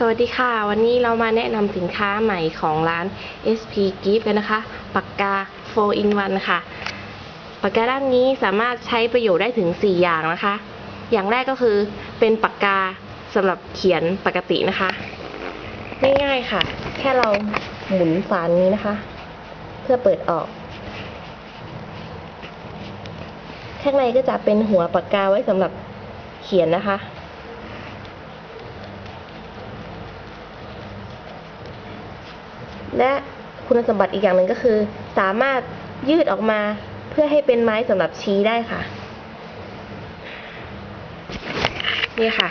สวัสดีค่ะ วันนี้เรามาแนะนำสินค้าใหม่ของร้าน SP Gift กันนะคะ ปากกา 4 in 1 ค่ะ ปากกาด้านนี้สามารถใช้ประโยชน์ได้ถึง 4 อย่างนะคะ อย่างแรกก็คือเป็นปากกาสำหรับเขียนปกตินะคะ ง่ายๆค่ะ แค่เราหมุนฝานนี้นะคะ เพื่อเปิดออก ข้างในก็จะเป็นหัวปากกาไว้สำหรับเขียนนะคะ และคุณสมบัติอีกอย่างหนึ่งก็คือ สามารถยืดออกมาเพื่อให้เป็นไม้สำหรับชี้ได้ค่ะ นี่ค่ะ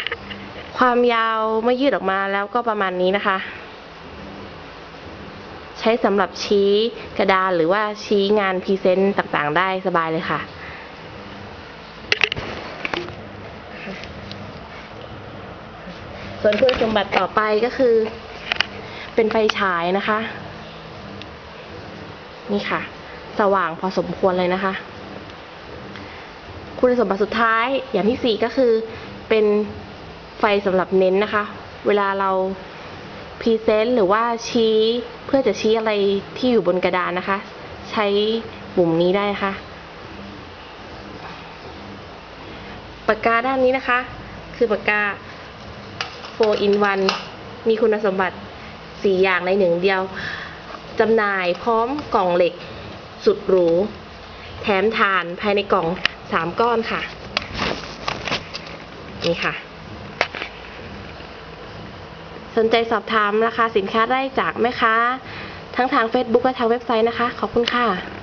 ความยาวเมื่อยืดออกมาแล้วก็ประมาณนี้นะคะ ใช้สำหรับชี้กระดานหรือว่าชี้งานพรีเซนต์ต่างๆ ได้สบายเลยค่ะส่วนคุณสมบัติต่อไปก็คือ เป็นไฟฉายนะคะ นี่ค่ะ สว่างพอสมควรเลยนะคะ คุณสมบัติสุดท้ายอย่างที่สี่ก็คือ เป็นไฟสำหรับเน้นนะคะ เวลาเราพรีเซนต์หรือว่าชี้เพื่อจะชี้อะไรที่อยู่บนกระดานนะคะ ใช้ปุ่มนี้ได้นะคะปากกาด้านนี้นะคะ คือปากกา 4 in 1 มีคุณสมบัติ 4 อย่างในหนึ่งเดียวจำหน่ายพร้อมกล่องเหล็กสุดหรู แถมฐานภายในกล่อง 3 ก้อนค่ะ นี่ค่ะ สนใจสอบถามราคาสินค้าได้จากแม่ค้า ทั้งทาง Facebook และทางเว็บไซต์นะคะ ขอบคุณค่ะ